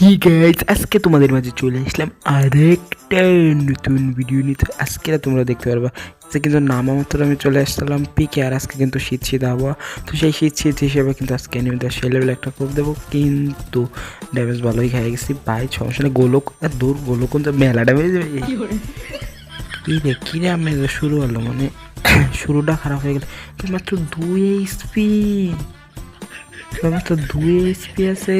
হি guys আজকে তোমাদের মাঝে চলে আসলাম আরেকটা নতুন ভিডিও নিতে আজকে না তোমরা দেখতে পারবা যে কিন্তু নামা মাত্র আমি চলে আসলাম পিকে আর আজকে কিন্তু শীত শীত আবহাওয়া। তো সেই শীত শীত হিসেবে কিন্তু আজকে এনে দেওয়া সেই লেভেল একটা কোপ দেবো। কিন্তু ড্যামেজ ভালোই খাই গেছি। বাই সমস্যা নেই গোলক আর দূর গোলক তো মেলা ড্যামেজ কি রে কি রে আমি শুরু হলো মানে শুরুটা খারাপ হয়ে গেল। মাত্র দুই এইচপি মাত্র দুই এইচপি আছে।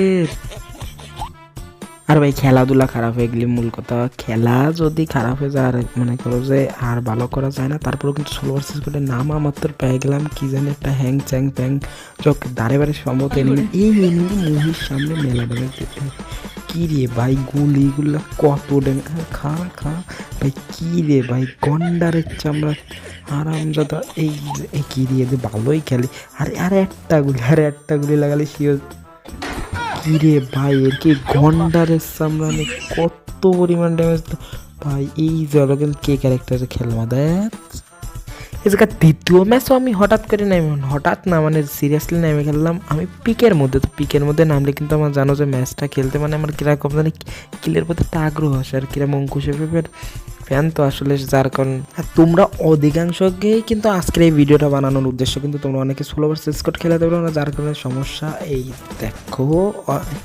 আর ভাই, খেলাধুলা খারাপ হয়ে গেলে মূল কথা, খেলা যদি খারাপ হয়ে যায়, আর মনে করো যে আর ভালো করা যায় না, তারপরেও কিন্তু ষোলো ভার্সেস করে নাম আমার পেয়ে গেলাম। কি জানি একটা হ্যাং চ্যাং প্যাং চোখ দাঁড়ে বাড়ি সম্ভবত এনিমি এই এনিমি মুভির সামনে মেলা ডেমে কি রে ভাই গুলিগুলো কত ডেমে খা খা। ভাই, কি রে ভাই, গন্ডারের চামড়া আরাম যাতা এই কি রে ভালোই খেলে। আরে আরে একটা গুলি আরে একটা গুলি লাগালে শিও কিরে ভাই, এর কি গন্ডারের সামনে কত পরিমাণ ড্যামেজ ভাই, এই জলগেন কে ক্যারেক্টারে খেলবা? দেখ। জায়গা দ্বিতীয় ম্যাচও আমি হঠাৎ করে নামি হঠাৎ না মানে সিরিয়াসলি নেমে খেললাম। আমি পিকের মধ্যে, তো পিকের মধ্যে নামলে কিন্তু আমার জানো যে ম্যাচটা খেলতে মানে আমার কীরকম জানি কিলের প্রতি একটা আগ্রহ আসে আর কিরম অঙ্কুশ ফ্যান তো আসলে যার কারণ আর তোমরা অধিকাংশকেই কিন্তু আজকের এই ভিডিওটা বানানোর উদ্দেশ্য কিন্তু তোমরা অনেকে ষোলো বার স্কট খেলাতে পারো না, যার কারণে সমস্যা এই দেখো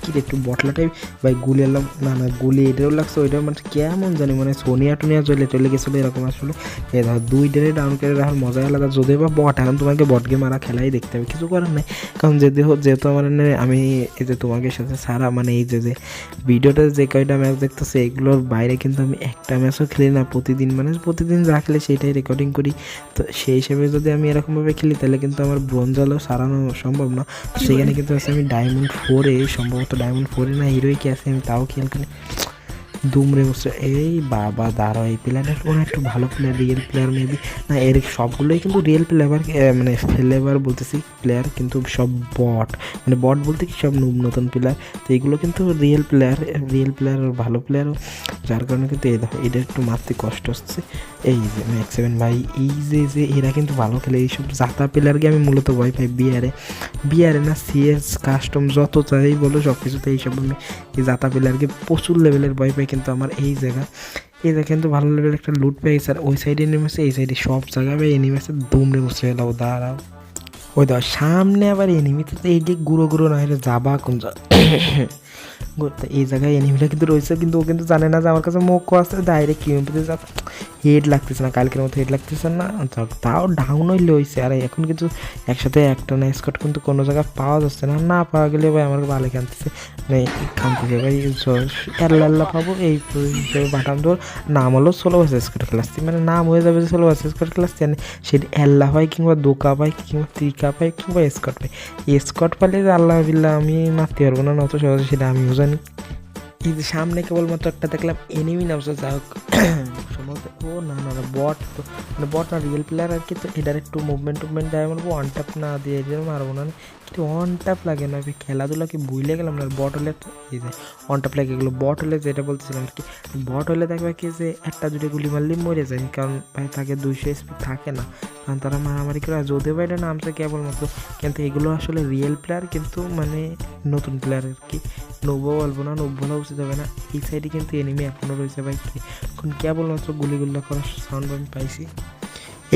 কি একটু বটলাটাই ভাই, গুলি এলাম। না না, গুলি এটাও লাগছে, ওইটাও মানে কেমন জানি মানে সোনিয়া টুনিয়া চলে চলে গেছিল এরকম আসলে। এ ধর, দুই ডেরে ডাউন করে রাখার মজাই আলাদা। যদি বা বট এখন তোমাকে বট গেম আর খেলাই দেখতে হবে, কিছু করার নেই। কারণ যেহেতু যেহেতু আমার আমি এই যে তোমাকে সাথে সারা মানে এই যে যে ভিডিওটা যে কয়টা ম্যাচ দেখতেছে, এগুলোর বাইরে কিন্তু আমি একটা ম্যাচও খেলি না প্রতিদিন মানে প্রতিদিন যা খেলে সেটাই রেকর্ডিং করি। তো সেই হিসেবে যদি আমি এরকমভাবে খেলি তাহলে কিন্তু আমার ব্রোঞ্জালও সারানো সম্ভব না। সেখানে কিন্তু আছে আমি ডায়মন্ড ফোরে সম্ভবত ডায়মন্ড ফোরে না হিরোই কি আছে আমি তাও খেয়াল করি। দুমড়ে বসে এই বাবা, দাঁড়াও, এই প্লেয়ারটা কোনো একটু ভালো প্লেয়ার রিয়েল প্লেয়ার মেবি না, এর সবগুলোই কিন্তু রিয়েল প্লেয়ার মানে ফ্লেভার বলতেছি প্লেয়ার কিন্তু সব বট মানে বট বলতে কি সব নতুন প্লেয়ার তো এগুলো কিন্তু রিয়েল প্লেয়ার রিয়েল প্লেয়ার ভালো প্লেয়ারও যার কারণে কিন্তু এই দেখো এটা একটু মারতে কষ্ট হচ্ছে। এই যে ম্যাক্স সেভেন ভাই, এই যে যে এরা কিন্তু ভালো খেলে, এইসব জাতা প্লেয়ারকে আমি মূলত ভয় পাই বিয়ারে বিয়ারে না সিএস কাস্টম যত চাই বলো সব কিছুতে এইসব আমি এই জাতা প্লেয়ারকে প্রচুর লেভেলের ভয় পাই কিন্তু আমার এই জায়গা এই জায়গা কিন্তু ভালো লেভেলের একটা লুট পেয়ে গেছে আর ওই সাইডে নেমেছে এই সাইডে সব জায়গায় এনিমেছে দুমড়ে বসে এলাও, দাঁড়াও। ওই দাও সামনে আবার এনিমি তো এই যে গুঁড়ো গুঁড়ো না হলে যাবা কোন এই জায়গায় এনিমিটা কিন্তু রয়েছে কিন্তু ও কিন্তু জানে না যে আমার কাছে মোকো আছে ডাইরেক্ট কিউম্পিতে যা হেড লাগতেছে না, কালকের মতো হেড লাগতেছে না, তাও ডাউন হইলে হয়েছে আর এখন কিন্তু একসাথে একটা না স্কট কিন্তু কোনো জায়গায় পাওয়া যাচ্ছে না না পাওয়া গেলে ভাই আমার ভালো কানতেছে মানে কানতেছে ভাই এল্লা এল্লা পাবো, এই বাটাম ধর নাম হলো ষোলো বাস স্কট ক্লাসটি মানে নাম হয়ে যাবে ষোলো বাস স্কট ক্লাস জানি সেটি এল্লা পাই কিংবা দোকা পাই কিংবা ত্রিকা পাই কিংবা স্কট পাই স্কট পাইলে যে আল্লাহ বিল্লাহ আমি মারতে পারব না নত সহজে সেটা আমিও জানি। যে সামনে কেবলমাত্র একটা দেখলাম এনিমি নামছে যা হোক, সম্ভবত, ও না না না বট তো মানে বট না রিয়েল প্লেয়ার আর কি, তো এটার একটু মুভমেন্ট টুভমেন্ট দেয় মারবো ওয়ান ট্যাপ না দিয়ে দিয়ে মারবো না কিন্তু ওয়ান ট্যাপ লাগে না, আমি খেলাধুলা কি ভুলে গেলাম না বট হলে ওয়ান ট্যাপ লাগে গেলো বট হলে যেটা বলতেছিলাম আর কি বট হলে দেখবে কি যে একটা দুটো গুলি মারলেই মরে যায়, কারণ ভাই তাকে দুইশো স্পিড থাকে না, কারণ তারা মারামারি করে যদিও বা এটা নামছে কেবলমাত্র, কিন্তু এগুলো আসলে রিয়েল প্লেয়ার কিন্তু মানে নতুন প্লেয়ার আর কি নব্বো বলব না নব্বো বলা যাবে না, এই সাইডে কিন্তু এনিমি এখনও রয়েছে ভাই। এখন কেবলমাত্র গুলিগুল্লা করার সাউন্ড আমি পাইছি।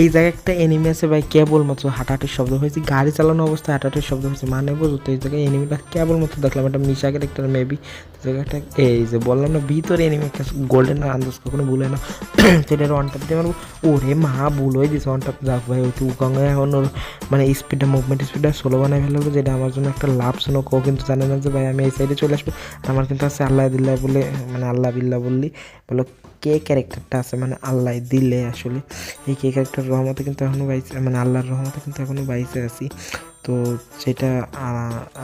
এই জায়গায় একটা এনিমি আছে ভাই, কেবলমাত্র হাঁটাহাটির শব্দ হয়েছে। গাড়ি চালানো অবস্থায় হাঁটাহাটির শব্দ হয়েছে মানে বুঝো তো এই জায়গায় এনিমিটা কেবলমাত্র দেখলাম, একটা মিশা ক্যারেক্টার মেবি জায়গাটা এই যে বললাম না, ভিতরে এনিমি একটা গোল্ডেন আন্দাজ, কখনো ভুলে না। সেটার ওয়ান টপ দিয়ে মারবো। ওরে মা, ভুল হয়ে দিছে ওয়ান টপ যাক ভাই ওই উকাঙ্গে। এখন ওর মানে স্পিডটা মুভমেন্ট স্পিডটা ষোলো বানায় ফেলব যেটা আমার জন্য একটা লাভ শোনো, কেউ কিন্তু জানে না যে ভাই, আমি এই সাইডে চলে আসব। আমার কিন্তু আছে আল্লাহ দিল্লাহ বলে মানে আল্লাহ বিল্লাহ বললি। বলো, কে ক্যারেক্টারটা আছে মানে আল্লাহ দিলে আসলে? এই কে ক্যারেক্টার রহমতে কিন্তু এখনও বাইসে মানে আল্লাহর রহমতে কিন্তু এখনও বাইসে আছি। তো সেটা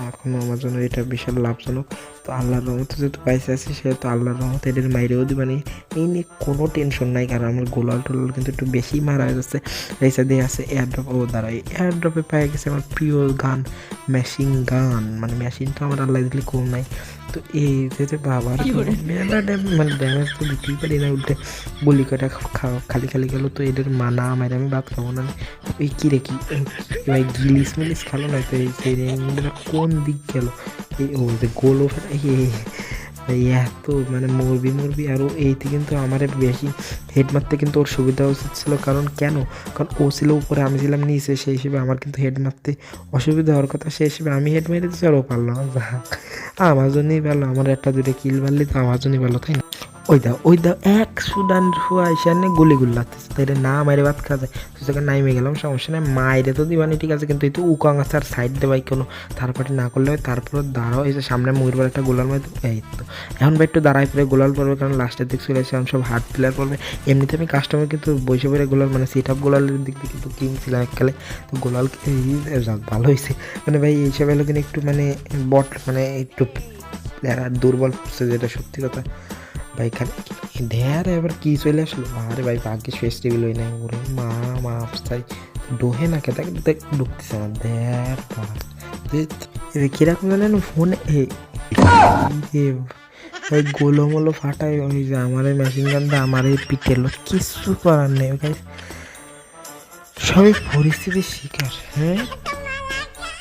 এখনও আমার জন্য এটা বিশাল লাভজনক। তো আল্লাহর রহমতে যেহেতু বাইসে আছি সেহেতু আল্লাহর রহমতে এদের মাইরেও দিই মানে এই নিয়ে কোনো টেনশন নাই কারণ আমার গোলাল টোলাল কিন্তু একটু বেশি মারা যাচ্ছে। এই সাইডে আছে এয়ারড্রপ ও দাঁড়াই এয়ারড্রপে পেয়ে গেছে আমার প্রিয় গান মেশিন গান মানে মেশিন তো আমার আল্লাহ দিলে কম নাই। তো এই যে যে বাবার মানে ড্যামেজ তো দিতেই পারি না উল্টে গুলি কটা খালি খালি গেল তো এদের মানা আমার আমি ভাত খাব না এই কি রে কি? ভাই গিলিস মিলিস খেলো না তো এই কোন দিক গেল? এই, ও, যে গোল এত মানে মরবি মরবি আর এইতে কিন্তু আমার বেশি হেড মারতে কিন্তু ওর সুবিধা উচিত ছিল। কারণ কেন? কারণ ও ছিল উপরে, আমি ছিলাম নিচে, সেই হিসেবে আমার কিন্তু হেড মারতে অসুবিধা হওয়ার কথা, সেই হিসেবে আমি হেড মেরে দিচ্ছি আর ও পারল আমার জন্যই ভালো আমার একটা দুটো কিল মারলি তো আমার জন্যই ভালো তাই না? ওই দাও ওই দাও, এক সুডান হুয়া এসে গুলি গুলি লাগতেছে। তাই না, মাইরে ভাত খাওয়া যায়। তোকে নাইমে গেলাম, সমস্যা নেই, মাইরে তো দিবানি, ঠিক আছে, কিন্তু এই তো উকাং আছে, আর সাইড দেবাই কোনো। তারপরে না করলে তারপর দাঁড়াও, এই যে সামনে মুগের পর একটা গোলাল মারতে এই তো। এখন ভাই একটু দাঁড়াই, পরে গোলাল পড়বে কারণ লাস্টের দিক চলে এসে সব হার্ড প্লেয়ার পড়বে এমনিতে আমি কাস্টমার কিন্তু বসে পড়ে গোলাল মানে সিট আপ গোলালের দিক দিয়ে কিন্তু কিং ছিলাম এককালে। তো গোলাল ভালো হয়েছে মানে ভাই এইসব এলো কিন্তু একটু মানে বট মানে একটু প্লেয়ার দুর্বল যেটা সত্যি কথা। ভাই খালি ধ্যার এবার কি চলে আসলো আরে ভাই ফেস্টিভ্যাল হই নাই ওরে মা ডোহে না খেতে দেখ ঢুকতেছে আমার ধ্যার কীরকম জানেন ফোনে ওই ফাটাই ওই যে আমার এই মেশিন গানটা আমার এই পিটেলো কিছু করার নেই। সবই পরিস্থিতির শিকার হ্যাঁ